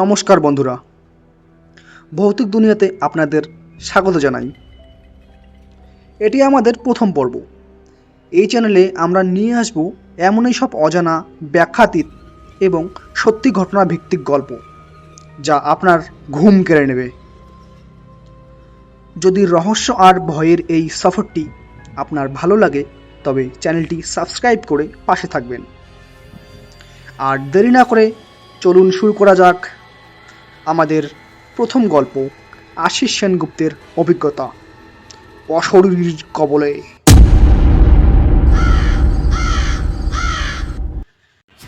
নমস্কার বন্ধুরা। ভৌতিক দুনিয়াতে আপনাদের স্বাগত জানাই। এটি আমাদের প্রথম পর্ব। এই চ্যানেলে আমরা নিয়ে আসব এমনই সব অজানা, ব্যাখ্যাতীত এবং সত্যি ঘটনা ভিত্তিক গল্প, যা আপনার ঘুম কেড়ে নেবে। যদি রহস্য আর ভয়ের এই সফরটি আপনার ভালো লাগে, তবে চ্যানেলটি সাবস্ক্রাইব করে পাশে থাকবেন। আর দেরি না করে চলুন শুরু করা যাক। আমাদের প্রথম গল্প আশিস সেনগুপ্তের অভিজ্ঞতা। অশরীর কবলে।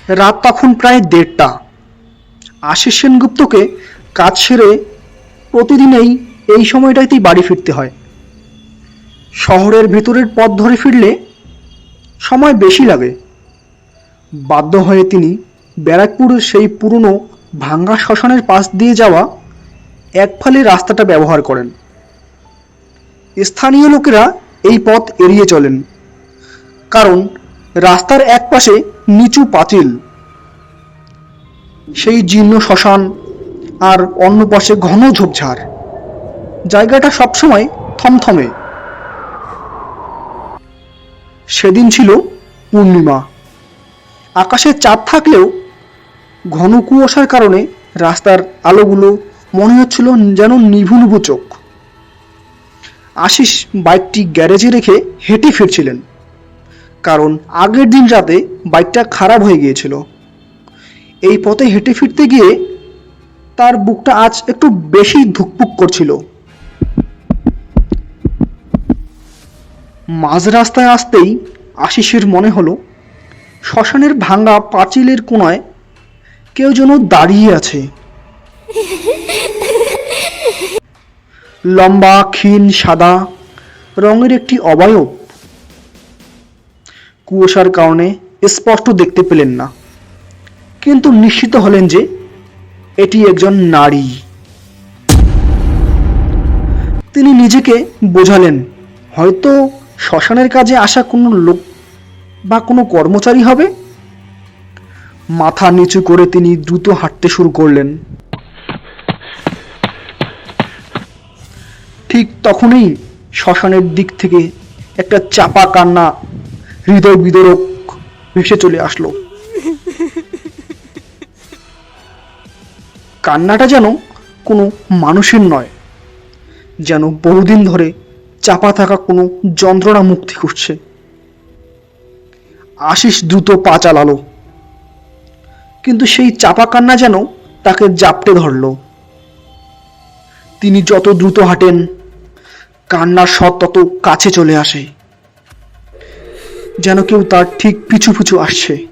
রাত তখন প্রায় দেড়টা। আশিস সেনগুপ্তকে কাজ সেরে প্রতিদিনেই এই সময়টাতেই বাড়ি ফিরতে হয়। শহরের ভেতরের পথ ধরে ফিরলে সময় বেশি লাগে। বাধ্য হয়ে তিনি ব্যারাকপুরের সেই পুরনো ভাঙ্গা শ্মশানের পাশ দিয়ে যাওয়া একফালি রাস্তাটা ব্যবহার করেন। স্থানীয় লোকেরা এই পথ এড়িয়ে চলেন, কারণ রাস্তার একপাশে নিচু পাঁচিল সেই জীর্ণ শ্মশান আর অন্য পাশে ঘন ঝোপঝাড়। জায়গাটা সবসময় থমথমে। সেদিন ছিল পূর্ণিমা। আকাশে চাঁদ থাকলেও ঘন কুয়াশার কারণে রাস্তার আলোগুলো মনে হচ্ছিল যেন নিভু নিভু চোখ। আশিস বাইকটি গ্যারেজে রেখে হেঁটে ফিরছিলেন, কারণ আগের দিন রাতে বাইকটা খারাপ হয়ে গিয়েছিল। এই পথে হেঁটে ফিরতে গিয়ে তার বুকটা আজ একটু বেশি ধুকপুক করছিল। মাঝ রাস্তায় আসতেই আশিসের মনে হলো, শ্মশানের ভাঙ্গা পাঁচিলের কোনায় কেউ যেন দাঁড়িয়ে আছে। লম্বা, ক্ষীণ, সাদা, রঙের একটি অবয়ব। কুয়াশার কারণে স্পষ্ট দেখতে পেলেন না। কিন্তু নিশ্চিত হলেন যে এটি একজন নারী। তিনি নিজেকে বোঝালেন, হয়তো শ্মশানের কাজে আসা কোনো লোক বা কোনো কর্মচারী হবে? মাথা নিচু করে তিনি দ্রুত হাঁটতে শুরু করলেন। ঠিক তখনই শ্মশানের দিক থেকে একটা চাপা কান্না, হৃদয় বিদরক ভেসে চলে আসলো। কান্নাটা যেন কোনো মানুষের নয়, যেন বহুদিন ধরে চাপা থাকা কোনো যন্ত্রণা মুক্তি খুঁজছে। আশিস দ্রুত পা চালালো। কিন্তু সেই চাপা কান্না যেন তাকে জাপটে ধরল। তিনি যত দ্রুত হাঁটেন, কান্নার স্বর তত কাছে চলে আসে। যেন কেউ তার ঠিক পিছু পিছু আসছে।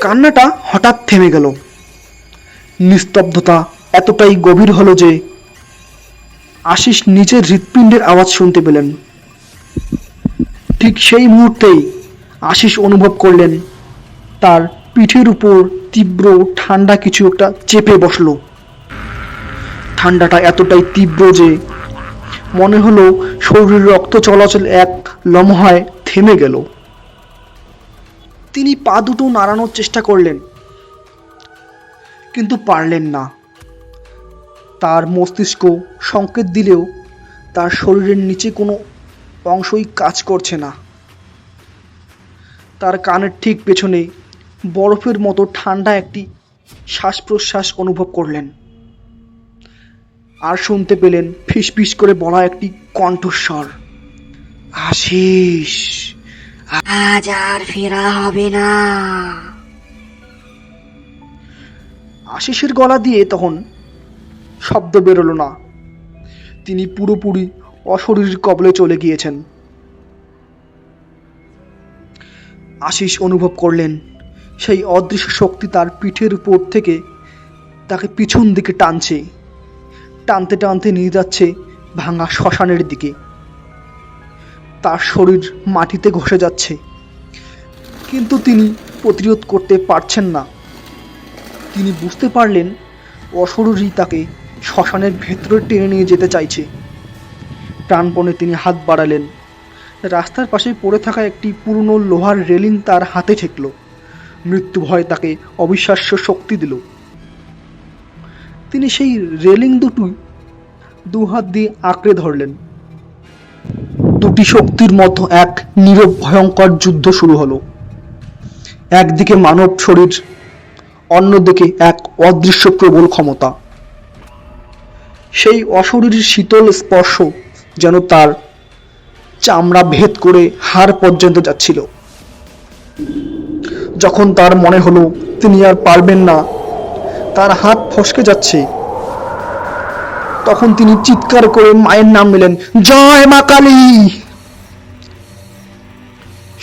কান্নাটা হঠাৎ থেমে গেল। নিস্তব্ধতা এতটাই গভীর হলো যে আশিস নিজের হৃৎপিণ্ডের আওয়াজ শুনতে পেলেন। ঠিক সেই মুহূর্তেই আশিস অনুভব করলেন তার পিঠের উপর তীব্র ঠান্ডা কিছু একটা চেপে বসল। ঠান্ডাটা এতটাই তীব্র যে মনে হলো শরীরের রক্ত চলাচল এক লমহায় থেমে গেল। তিনি পা দুটো নাড়ানোর চেষ্টা করলেন, কিন্তু পারলেন না। তার মস্তিষ্ক সংকেত দিলেও তার শরীরের নিচে কোনো অংশই কাজ করছে না। তার কানের ঠিক পেছনে বরফের মতো ঠান্ডা একটি শ্বাস প্রশ্বাস অনুভব করলেন। আর শুনতে পেলেন ফিসফিস করে বলা একটি কণ্ঠস্বর। আশিস আজ আর ফেরা হবে না। আশিসের গলা দিয়ে তখন শব্দ বেরোলো না। তিনি পুরোপুরি অশরীর কবলে চলে গিয়েছেন। আশিস অনুভব করলেন সেই অদৃশ্য শক্তি তার পিঠের উপর থেকে তাকে পিছন দিকে টানছে। টানতে টানতে নিয়ে যাচ্ছে ভাঙা শ্মশানের দিকে। তার শরীর মাটিতে ঘষে যাচ্ছে। কিন্তু তিনি প্রতিরোধ করতে পারছেন না। তিনি বুঝতে পারলেন অশরীরই তাকে শ্মশানের ভেতরে টেনে নিয়ে যেতে চাইছে। প্রাণপণে তিনি হাত বাড়ালেন। রাস্তার পাশে পড়ে থাকা একটি পুরনো লোহার রেলিং তার হাতে ঠেকল। মৃত্যু ভয় তাকে অবিশ্বাস্য শক্তি দিল। তিনি সেই রেলিং দুটি দু হাত দিয়ে আঁকড়ে ধরলেন। দুটি শক্তির মতো এক নীরব ভয়ঙ্কর যুদ্ধ শুরু হলো। একদিকে মানব শরীর, অন্যদিকে এক অদৃশ্য প্রবল ক্ষমতা। সেই অশরীরীর শীতল স্পর্শ যেন তার চামড়া ভেদ করে হাড় পর্যন্ত যাচ্ছিল। যখন তার মনে হলো, তিনি আর পারবেন না। তার হাত ফসকে যাচ্ছে। তখন তিনি চিৎকার করে মায়ের নাম নিলেন, জয় মা কালী!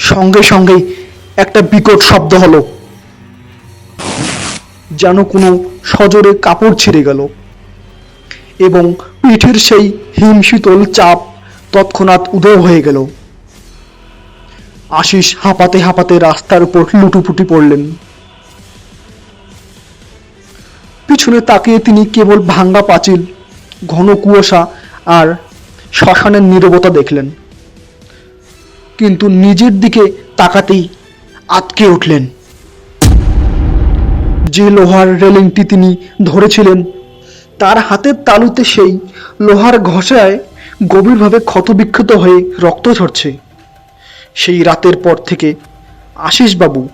সঙ্গে সঙ্গে একটা বিকট শব্দ হলো, যেন কোনো সজোরে কাপড় ছিঁড়ে গেল এবং পিঠের সেই হিমশীতল চাপ তৎক্ষণাৎ উদয় হয়ে গেল। আশিস হাঁপাতে হাঁপাতে রাস্তার উপর লুটুপুটি পড়লেন। পিছনে তাকিয়ে তিনি কেবল ভাঙ্গা পাঁচিল, ঘন কুয়াশা আর শ্মশানের নীরবতা দেখলেন। কিন্তু নিজের দিকে তাকাতেই আটকে উঠলেন। যে লোহার রেলিংটি তিনি ধরেছিলেন, তার হাতের তালুতে সেই লোহার ঘষায় গভীরভাবে ক্ষতবিক্ষত হয়ে রক্ত ঝরছে। সেই রাতের পর থেকে আশিসবাবু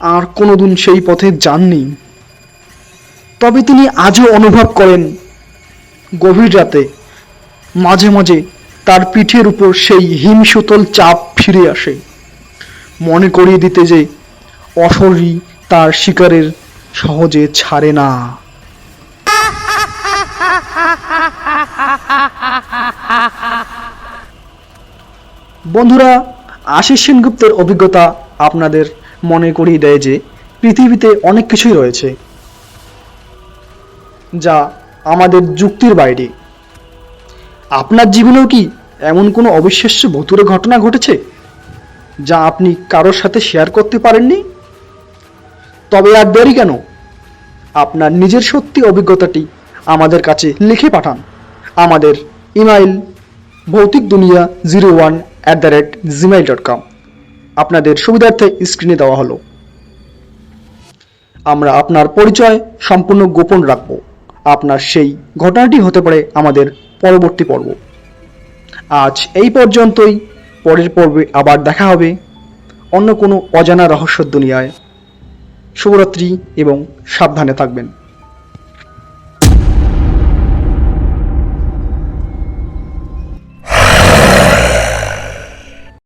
আর কোনোদিন সেই পথে যাননি। তবে তিনি আজও অনুভব করেন গভীর রাতে মাঝে মাঝে তার পিঠের উপর সেই হিমশীতল চাপ ফিরে আসে। মনে করিয়ে দিতে যে অশরী তার শিকারের সহজে ছাড়ে না। বন্ধুরা, আশিস সেনগুপ্তের অভিজ্ঞতা আপনাদের মনে করিয়ে দেয় যে পৃথিবীতে অনেক কিছুই রয়েছে যা আমাদের যুক্তির বাইরে। আপনার জীবনেও কি এমন কোনো অবিশ্বাস্য ভুতুরে ঘটনা ঘটেছে যা আপনি কারোর সাথে শেয়ার করতে পারেননি? তবে আর দেরি কেন? আপনার নিজের সত্যি অভিজ্ঞতাটি আমাদের কাছে লিখে পাঠান। আমাদের ইমেইল ভৌতিক দুনিয়া zero one at the rate Gmail dot com আপনাদের সুবিধার্থে স্ক্রিনে দেওয়া হলো। আমরা আপনার পরিচয় সম্পূর্ণ গোপন রাখব। আপনার সেই ঘটনাটি হতে পারে আমাদের পরবর্তী পর্ব। আজ এই পর্যন্তই। পরের পর্বে আবার দেখা হবে অন্য কোনো অজানা রহস্য দুনিয়ায়। শুভরাত্রি এবং সাবধানে থাকবেন।